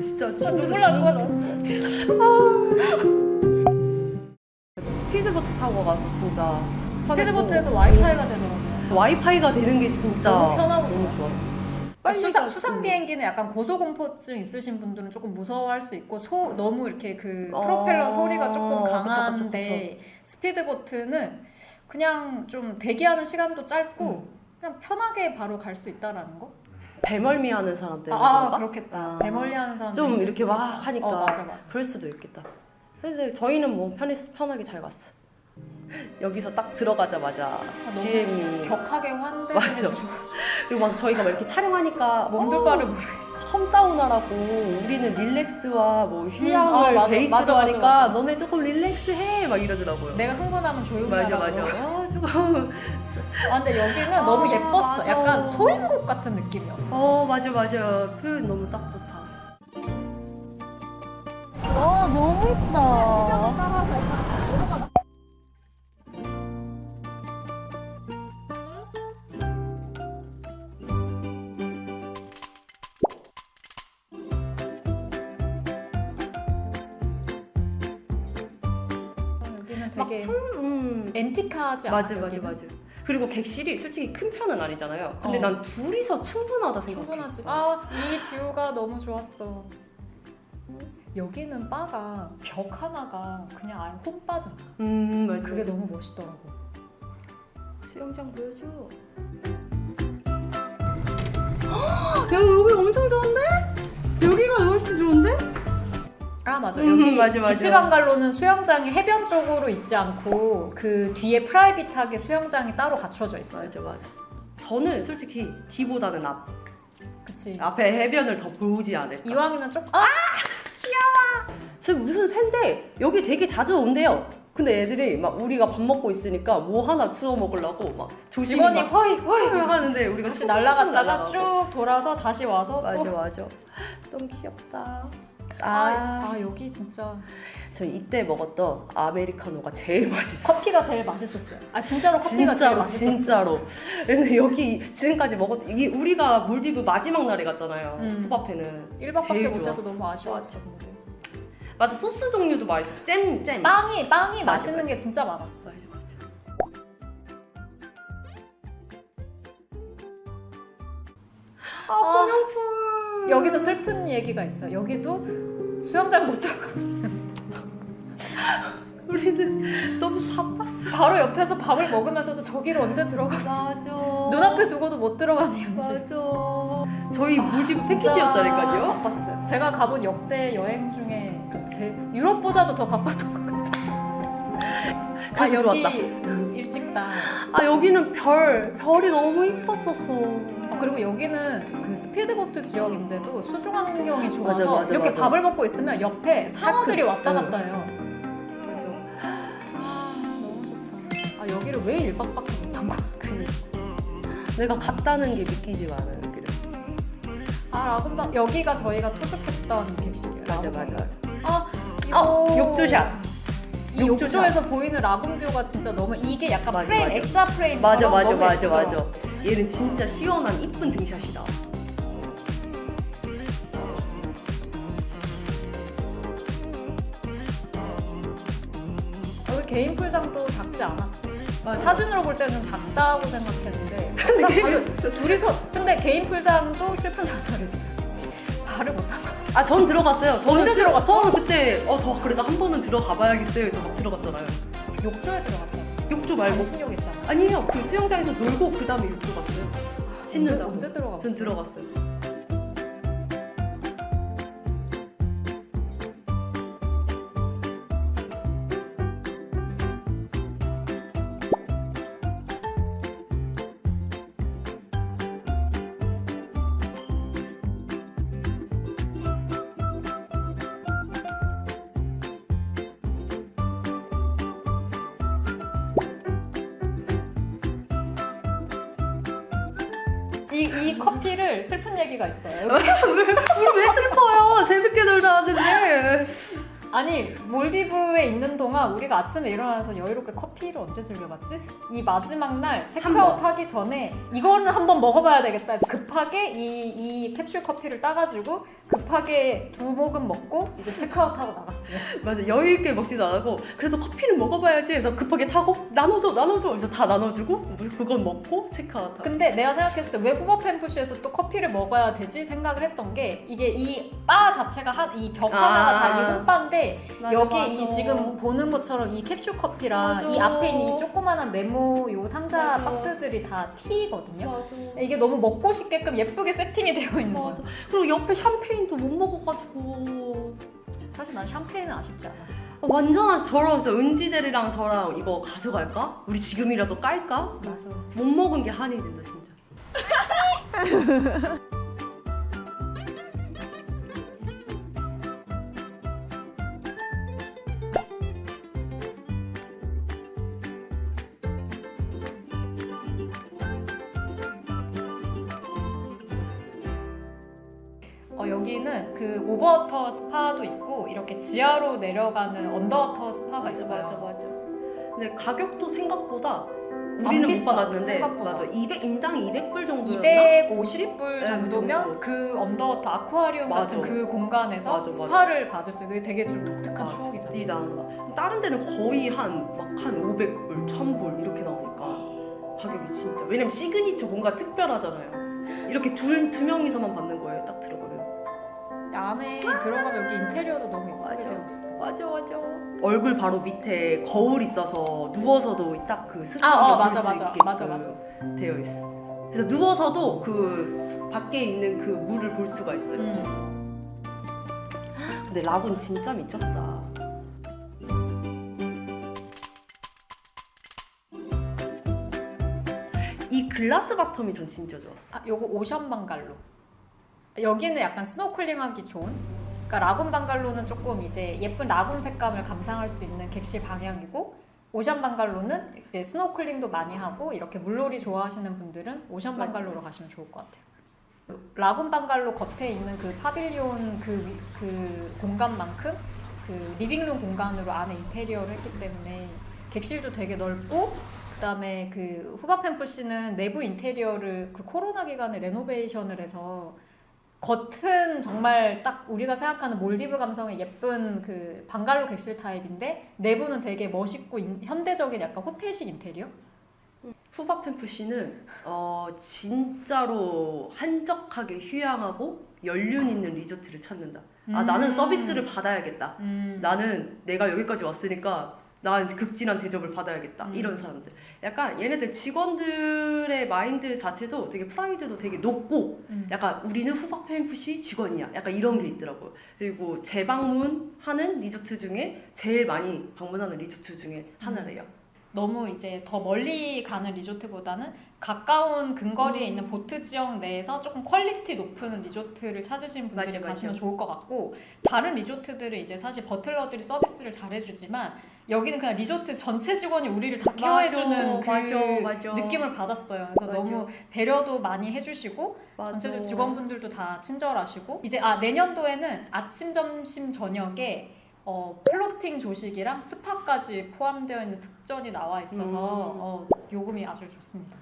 진짜 아, 눈물 날것 같았어. 스피드보트 타고 가서 진짜 스피드보트에서 와이파이가 되더라고요. 와이파이가 되는 게 진짜 너무 편하고 너무 좋았어. 그러니까 수상, 수상 비행기는 약간 고소공포증 있으신 분들은 조금 무서워할 수 있고 소 너무 이렇게 그 어, 프로펠러 소리가 조금 강한데 스피드보트는 그냥 좀 대기하는 시간도 짧고 음. 그냥 편하게 바로 갈 수 있다라는 거? 배멀미 하는 사람들 아, 아 그런가? 그렇겠다. 아. 배멀리 하는 사람 좀 이렇게 막 하니까 어 맞아 맞아. 그럴 수도 있겠다. 근데 저희는 뭐 편히 편하게 잘 갔어. 여기서 딱 들어가자마자 너무 GM이 격하게 환대해 맞아. 주셔서 그리고 막 저희가 막 이렇게 촬영하니까 몸둘 어, 바를 모르. 컴다운하라고 우리는 릴렉스와 뭐 휴양을 어, 맞아. 베이스로 맞아, 맞아, 하니까 맞아. 너네 조금 릴렉스해 막 이러더라고요. 내가 흥분하면 조용히 맞아 하라고. 맞아. 아 조금 아 근데 여기는 아, 너무 예뻤어. 맞아. 약간 소인국 같은 느낌이었어. 어 맞아 맞아 표현 너무 딱 좋다. 아 너무 예쁘다. 게막 술, 음. 앤티카하지 않아? 맞아 맞아? 맞아. 그리고 객실이 솔직히 큰 편은 아니잖아요. 근데 어. 난 둘이서 충분하다 생각해. 충분하지. 아, 이 뷰가 너무 좋았어. 여기는 바가 벽 하나가 그냥 아예 홈바잖아. 음 맞아. 그게 맞아. 너무 멋있더라고. 수영장 보여줘. 맞아. 음, 여기 맞아, 맞아. 비치 방갈로는 수영장이 해변 쪽으로 있지 않고 그 뒤에 프라이빗하게 수영장이 따로 갖춰져 있어요. 맞아 맞아. 저는 솔직히 뒤보다는 앞 그치. 앞에 해변을 더 보지 않을까. 이왕이면 좀 아! 저 무슨 샌데 여기 되게 자주 온대요. 근데 애들이 막 우리가 밥 먹고 있으니까 뭐 하나 주워 먹으려고 막 조심히 직원이 막 허이 허이 하는데 우리가 다시 날아가고. 쭉 돌아서 다시 와서 맞아 또 맞아. 너무 귀엽다. 아, 아, 아 여기 진짜 저 이때 먹었던 아메리카노가 제일 맛있어. 커피가 제일 맛있었어요. 아 진짜로 커피가 제일 진짜로 맛있었어요. 진짜로. 근데 여기 지금까지 먹었 이게 우리가 몰디브 마지막 날에 갔잖아요. 음. 후바페는 1박밖에 제일 못해서 좋았어. 너무 아쉬웠어. 근데. 맞아 소스 종류도 맛있어. 잼 잼. 빵이 빵이 맞아, 맛있는 맞아. 게 진짜 많았어. 맞아 맞아. 아 아, 공룡풀. 여기서 슬픈 얘기가 있어. 여기도 수영장 못 들어가. 우리는 너무 바빴어. 바로 옆에서 밥을 먹으면서도 저기를 언제 들어가? 맞아. 눈앞에 두고도 못 들어가는 현실. 맞아. 저희 몰디브 진짜 패키지였다니까요. 바빴어요. 제가 가본 역대 여행 중에 제 유럽보다도 더 바빴던 것 같아요. 아 그래서 여기 좋았다. 일식당. 아 여기는 별 별이 너무 이뻤었어. 아, 그리고 여기는 그 스피드보트 지역인데도 수중 환경이 좋아서 맞아, 맞아, 이렇게 맞아. 밥을 먹고 있으면 옆에 상어들이 왔다 응. 갔다 해요. 맞아. 아 너무 좋다. 아 여기를 왜 1박밖에 못한 거야? 그니까. 내가 갔다는 게 믿기지가 않아 여기를. 아 라군방 여기가 저희가 투숙했던 객실이에요. 맞아 라군방. 맞아 맞아. 아 이거 어 욕조샷. 이 욕조샷. 욕조에서 보이는 라군뷰가 진짜 너무 이게 약간 맞아, 프레임 맞아. 엑사 프레임 맞아 맞아 맞아 맞아. 얘는 진짜 시원한 이쁜 등샷이 나왔어. 여기 개인 풀장도 작지 않았어. 사진으로 볼 때는 작다고 생각했는데 막상 가면 둘이서 근데 개인 풀장도 슬픈 자살했어. 말을 못한 거야. 아전 들어갔어요. 저는 언제 수- 들어갔어? 저는 그때 어 저 그래도 한 번은 들어가 봐야겠어요. 해서 막 들어갔잖아요. 욕조에 들어갔다. 욕조 말고 반신욕 있잖아. 아니에요. 그 수영장에서 놀고 그 다음에 욕조 갔어요. 씻는다고. 언제, 언제 들어갔어? 전 들어갔어요. 이, 이 커피를 슬픈 얘기가 있어요. 우리 왜 슬퍼요? 재밌게 놀다 왔는데. 아니 몰디브에 있는 동안 우리가 아침에 일어나서 여유롭게 커피를 언제 즐겨봤지? 이 마지막 날 체크아웃 번. 하기 전에 이거는 한번 먹어봐야 되겠다. 해서 급하게 이, 이 캡슐 커피를 따가지고 급하게 두 모금 먹고 이제 체크아웃하고 나갔어요. 맞아 여유 있게 먹지도 않고 그래도 커피는 먹어봐야지 해서 급하게 타고 나눠줘 나눠줘 그래서 다 나눠주고 뭐 그건 먹고 체크아웃하고 근데 내가 생각했을 때 왜 후버 펜푸시에서 또 커피를 먹어야 되지 생각을 했던 게 이게 이 바 자체가 한 이 벽 하나가 아. 다이 홈바인데 맞아, 여기 맞아. 이 지금 보는 것처럼 이 캡슐 커피랑 맞아. 이 앞에 있는 이 조그마한 네모 요 상자 맞아. 박스들이 다 티거든요. 맞아 이게 너무 먹고 싶게끔 예쁘게 세팅이 되어 있는. 맞아 그리고 옆에 샴페인도 못 먹어가지고 사실 난 샴페인은 아쉽지 않아. 완전 저랑 진짜 은지젤이랑 저랑 이거 가져갈까? 우리 지금이라도 깔까? 맞아. 못 먹은 게 한이 된다 진짜 여기는 그 오버워터 스파도 있고 이렇게 지하로 내려가는 언더워터 스파가 있어요. 맞아 근데 가격도 생각보다 안 우리는 못 비싸, 받았는데 생각보다. 맞아 200 인당 200불 정도였나? 250불 네, 정도면 정도. 그 언더워터 아쿠아리움 같은 맞아. 그 공간에서 맞아, 맞아. 스파를 받을 수 이게 되게 좀 독특한 맞아. 추억이잖아. 이 나온다. 다른 데는 거의 한 막 한 500불, 1000불 이렇게 나오니까 가격이 진짜 왜냐면 시그니처 뭔가 특별하잖아요. 이렇게 둘, 두 명이서만 받는 거예요. 안에 들어가면 여기 인테리어도 너무 예쁘게 맞아. 되어 있어. 맞아 맞아. 얼굴 바로 밑에 거울 있어서 누워서도 딱 그 아, 어, 볼 맞아, 수 맞아. 있게끔 맞아, 맞아. 되어 있어. 그래서 누워서도 그 밖에 있는 그 물을 볼 수가 있어요. 음. 근데 라군 진짜 미쳤다. 이 글라스 바텀이 전 진짜 좋았어. 아, 요거 오션 방갈로. 여기는 약간 스노클링하기 좋은. 그러니까 라군 방갈로는 조금 이제 예쁜 라군 색감을 감상할 수 있는 객실 방향이고 오션 방갈로는 이제 스노클링도 많이 하고 이렇게 물놀이 좋아하시는 분들은 오션. 방갈로로 가시면 좋을 것 같아요. 그 라군 방갈로 겉에 있는 그 파빌리온 그, 위- 그 공간만큼 그 리빙룸 공간으로 안에 인테리어를 했기 때문에 객실도 되게 넓고 그다음에 그 후바 펜푸시는 내부 인테리어를 그 코로나 기간에 레노베이션을 해서 겉은 정말 딱 우리가 생각하는 몰디브 감성의 예쁜 그 방갈로 객실 타입인데 내부는 되게 멋있고 인- 현대적인 약간 호텔식 인테리어? 후바 펜푸시는 어 진짜로 한적하게 휴양하고 연륜 있는 리조트를 찾는다. 아 음. 나는 서비스를 받아야겠다. 음. 나는 내가 여기까지 왔으니까 난 극진한 대접을 받아야겠다. 음. 이런 사람들. 약간 얘네들 직원들의 마인드 자체도 되게 프라이드도 되게 높고 음. 약간 우리는 후박 펜푸시 직원이야. 약간 이런 게 있더라고요 그리고 재방문하는 리조트 중에 제일 많이 방문하는 리조트 중에 하나래요 너무 이제 더 멀리 가는 리조트보다는 가까운 근거리에 음. 있는 보트 지역 내에서 조금 퀄리티 높은 리조트를 찾으시는 분들이 맞아, 맞아. 가시면 좋을 것 같고 다른 리조트들은 이제 사실 버틀러들이 서비스를 잘해주지만 여기는 그냥 리조트 전체 직원이 우리를 다 케어해주는 그 맞아, 맞아. 느낌을 받았어요. 그래서 맞아. 너무 배려도 많이 해주시고 전체적으로 직원분들도 다 친절하시고 이제 아 내년도에는 아침 점심 저녁에 어, 플로팅 조식이랑 스파까지 포함되어 있는 특전이 나와 있어서 음. 어, 요금이 아주 좋습니다.